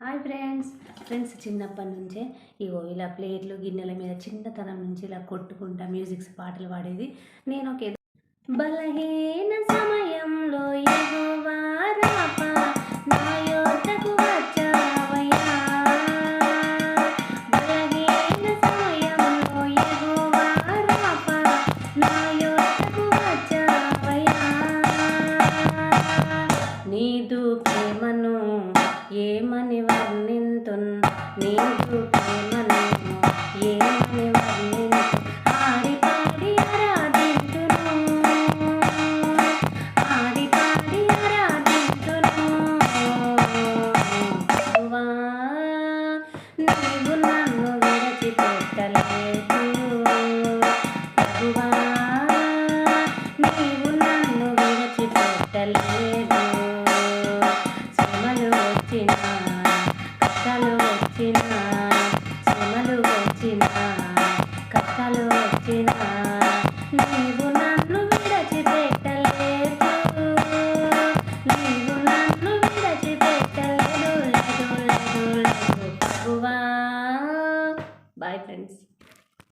Hi friends. Friends చిన్నప్పటి నుంచే ఇగో ఇలా ప్లేట్లు గిన్నెల మీద చిన్నతనం నుంచి ఇలా కొట్టుకుంటా మ్యూజిక్స్ పాటలు పాడేది నేను ఒక బలహీన సమయంలో బలహీన సమయంలో నీదు ప్రేమను ఏమని వర్ణింతున్ నీదు ప్రేమను ఏమని వర్ణింతు ఆడి పాడి ఆరాధింతును. ఆడి పాడి ఆరాధింతును. ప్రభువా, నీవు నన్ను వచ్చిన శ్రమలు వచ్చిన కష్టాలు వచ్చిన నీవు నన్ను విడచి పెట్టలేదు నీవు నన్ను విడచి పెట్టలేదు లేదు లేదు బాయ్ ఫ్రెండ్స్